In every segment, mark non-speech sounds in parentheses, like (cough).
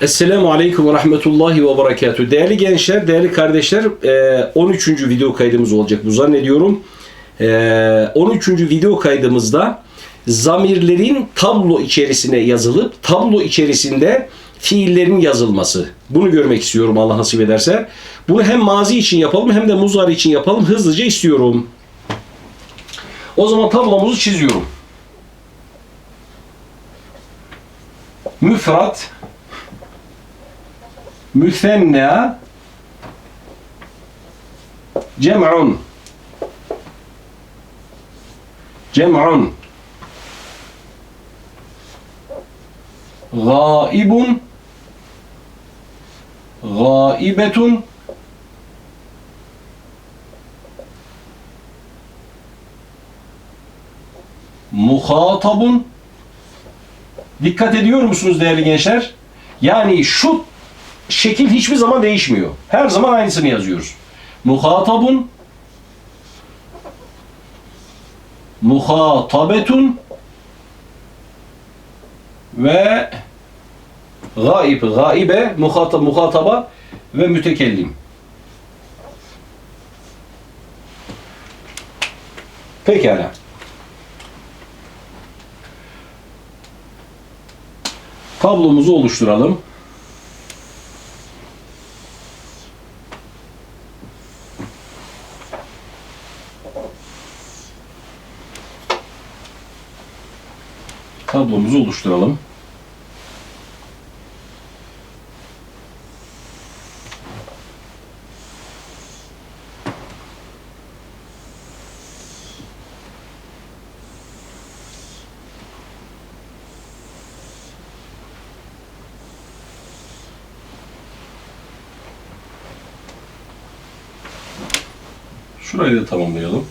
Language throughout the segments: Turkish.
Esselamu Aleyküm ve Rahmetullahi ve Berekatuhu. Değerli gençler, değerli kardeşler, e, 13. video kaydımız olacak bu zannediyorum. E, 13. video kaydımızda zamirlerin tablo içerisine yazılıp tablo içerisinde fiillerin yazılması. Bunu görmek istiyorum Allah nasip ederse. Bunu hem mazi için yapalım hem de muzari için yapalım. Hızlıca istiyorum. O zaman tablomuzu çiziyorum. Müfrat müfenna cem'un. Cem'un. Gaibun. Gaibetun. Muhatabun. Dikkat ediyor musunuz değerli gençler? Yani şu şekil hiçbir zaman değişmiyor. Her zaman aynısını yazıyoruz. Muhatabun muhatabetun ve gaib, gaibe, muhatab, muhataba ve mütekellim. Pekala. Tablomuzu oluşturalım. Tablomuzu oluşturalım. Şurayı da tamamlayalım.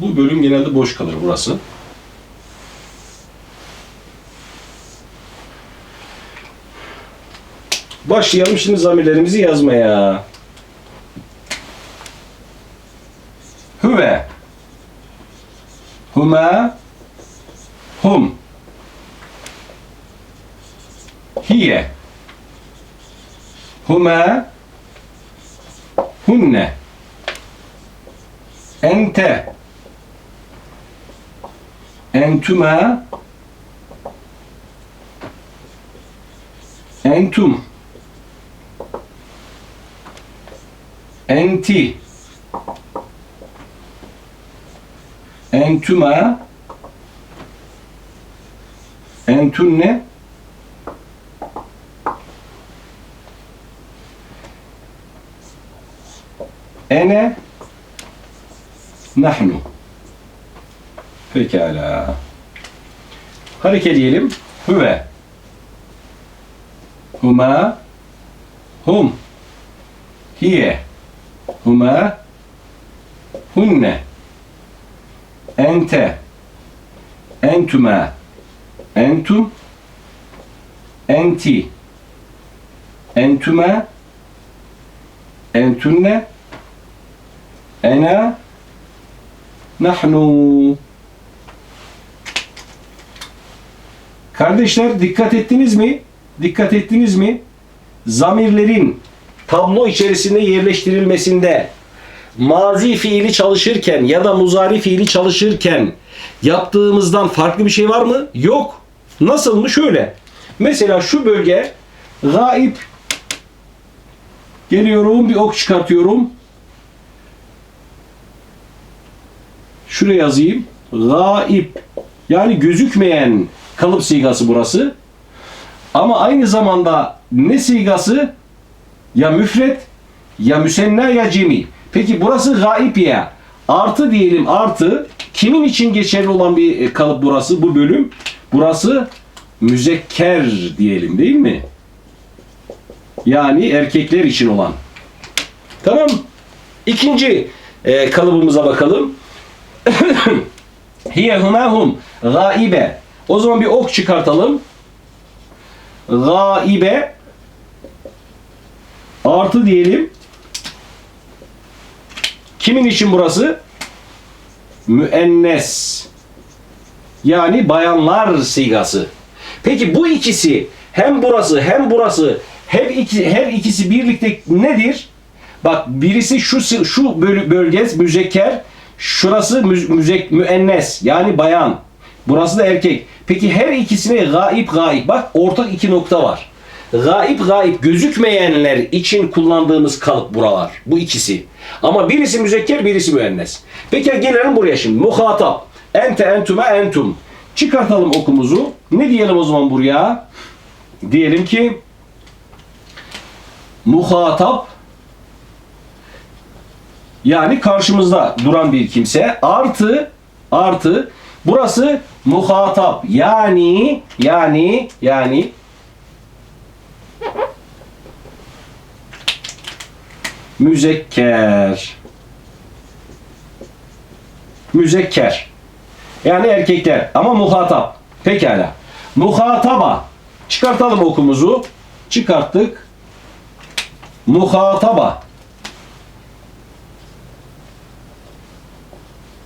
Bu bölüm genelde boş kalır burası. Başlayalım şimdi zamirlerimizi yazmaya. Hüve Huma. Hum. Hiye. Huma. Hunne. Ente. Entuma. Entum Enti. Entuma. Entunne Ene? Nahnu. Pekala. Harekeleyelim. Hüve Huma. Hum. Hiye Huma Hunne. Ente. Entuma. Entum. Enti. Entuma. Entunne. Ena. Nahnu. Kardeşler dikkat ettiniz mi? Dikkat ettiniz mi? Zamirlerin tablo içerisinde yerleştirilmesinde mazi fiili çalışırken ya da muzari fiili çalışırken yaptığımızdan farklı bir şey var mı? Yok. Nasıl mı? Şöyle. Mesela şu bölge gaip geliyorum bir ok çıkartıyorum. Şuraya yazayım. Gaib. Yani gözükmeyen kalıp sigası burası. Ama aynı zamanda ne sigası? Ya müfret ya müsenna ya cemi. Peki burası gaib ya. Artı diyelim artı. Kimin için geçerli olan bir e, kalıp burası bu bölüm? Burası müzekker diyelim değil mi? Yani erkekler için olan. Tamam. İkinci e, kalıbımıza bakalım. (coughs) Hiye humahum gaibe. O zaman bir ok çıkartalım. Gaibe artı diyelim. Kimin için burası? Müennes. Yani bayanlar sigası. Peki bu ikisi hem burası hem burası her iki her ikisi birlikte nedir? Bak birisi şu şu böl- bölge müzekker, şurası mü, müzek müennes yani bayan. Burası da erkek. Peki her ikisine gaip gaip bak ortak iki nokta var. Gaip gaip gözükmeyenler için kullandığımız kalıp buralar. Bu ikisi. Ama birisi müzekker birisi müennes. Peki gelelim buraya şimdi. Muhatap. Ente entüme entum. Çıkartalım okumuzu. Ne diyelim o zaman buraya? Diyelim ki muhatap yani karşımızda duran bir kimse artı artı burası muhatap yani yani yani müzekker. Müzekker. Yani erkekler. Ama muhatap. Pekala. Muhataba. Çıkartalım okumuzu. Çıkarttık. Muhataba.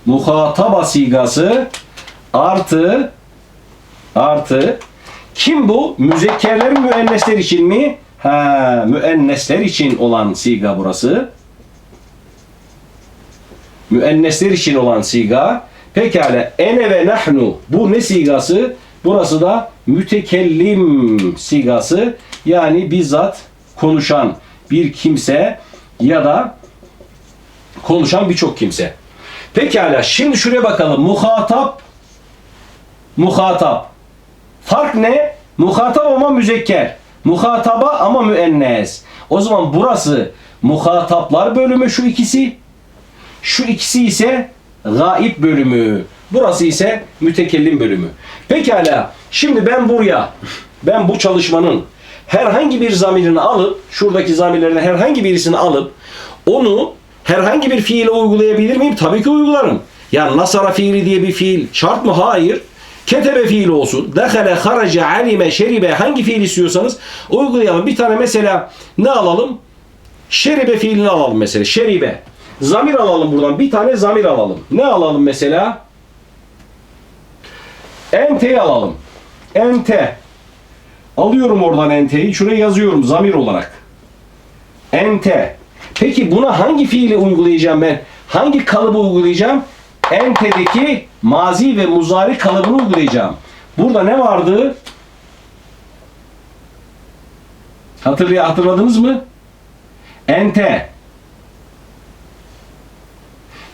Muhataba sigası artı artı. Kim bu? Müzekkerler müennesler için mi? Ha, müennesler için olan siga burası. Müennesler için olan siga. Pekala ene ve nahnu bu ne sigası? Burası da mütekellim sigası. Yani bizzat konuşan bir kimse ya da konuşan birçok kimse. Pekala şimdi şuraya bakalım. Muhatap muhatap. Fark ne? Muhatap ama müzekker. Muhataba ama müennes. O zaman burası muhataplar bölümü şu ikisi. Şu ikisi ise gaip bölümü. Burası ise mütekellim bölümü. Pekala. Şimdi ben buraya ben bu çalışmanın herhangi bir zamirini alıp şuradaki zamirlerden herhangi birisini alıp onu herhangi bir fiile uygulayabilir miyim? Tabii ki uygularım. Yani nasara fiili diye bir fiil şart mı? Hayır. Ketebe fiili olsun. Dehale, harace, alime, şeribe hangi fiil istiyorsanız uygulayalım. Bir tane mesela ne alalım? Şeribe fiilini alalım mesela. Şeribe. Zamir alalım buradan. Bir tane zamir alalım. Ne alalım mesela? Ente'yi alalım. Ente. Alıyorum oradan ente'yi. Şuraya yazıyorum zamir olarak. Ente. Peki buna hangi fiili uygulayacağım ben? Hangi kalıbı uygulayacağım? Ente'deki mazi ve muzari kalıbını uygulayacağım. Burada ne vardı? Hatırlay hatırladınız mı? Ente.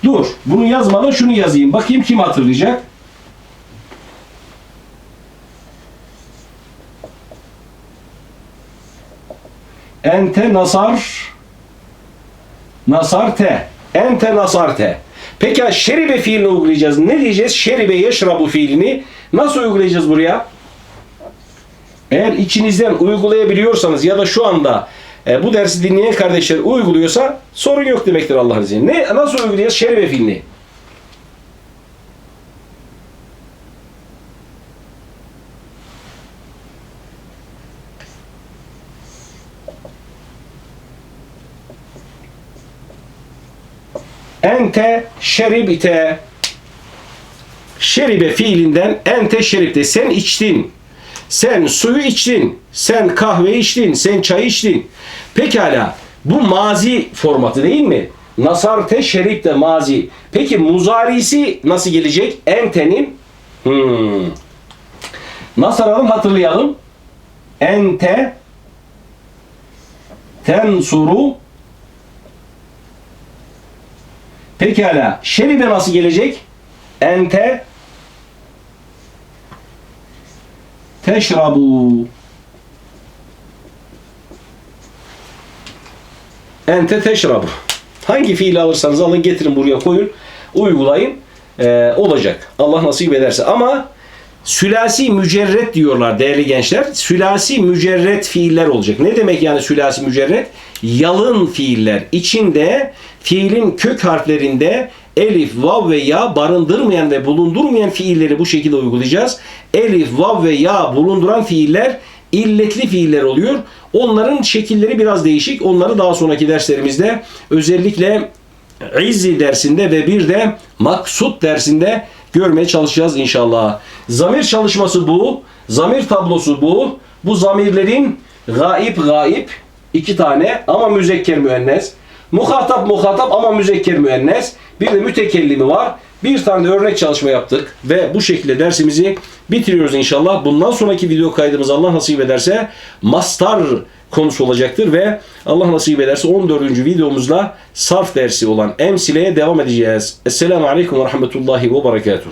Dur. Bunu yazmadan şunu yazayım. Bakayım kim hatırlayacak? Ente nasar nasarte. Ente nasarte. Peki şeribe fiilini uygulayacağız. Ne diyeceğiz? Şeribe yeşrabu fiilini nasıl uygulayacağız buraya? Eğer içinizden uygulayabiliyorsanız ya da şu anda e, bu dersi dinleyen kardeşler uyguluyorsa sorun yok demektir Allah'ın izniyle. Ne, nasıl uygulayacağız şeribe fiilini? Ente şeribite. Şeribe fiilinden ente şeribte. Sen içtin. Sen suyu içtin. Sen kahve içtin. Sen çay içtin. Pekala. Bu mazi formatı değil mi? Nasarte şeribte mazi. Peki muzarisi nasıl gelecek? Ente'nin hmm. Nasıl alalım hatırlayalım. Ente tensuru Pekala. Şeribe nasıl gelecek? Ente teşrabu Ente teşrabu. Hangi fiili alırsanız alın getirin buraya koyun. Uygulayın. Ee, olacak. Allah nasip ederse. Ama sülasi mücerret diyorlar değerli gençler. Sülasi mücerret fiiller olacak. Ne demek yani sülasi mücerret? Yalın fiiller. İçinde fiilin kök harflerinde elif, vav ve ya barındırmayan ve bulundurmayan fiilleri bu şekilde uygulayacağız. Elif, vav ve ya bulunduran fiiller illetli fiiller oluyor. Onların şekilleri biraz değişik. Onları daha sonraki derslerimizde özellikle İzzi dersinde ve bir de maksut dersinde görmeye çalışacağız inşallah. Zamir çalışması bu. Zamir tablosu bu. Bu zamirlerin gaib gaib iki tane ama müzekker müennes. Muhatap muhatap ama müzekker müennes. Bir de mütekellimi var. Bir tane de örnek çalışma yaptık ve bu şekilde dersimizi bitiriyoruz inşallah. Bundan sonraki video kaydımız Allah nasip ederse mastar konusu olacaktır ve Allah nasip ederse 14. videomuzda sarf dersi olan emsileye devam edeceğiz. Esselamu Aleyküm ve Rahmetullahi ve Berekatuhu.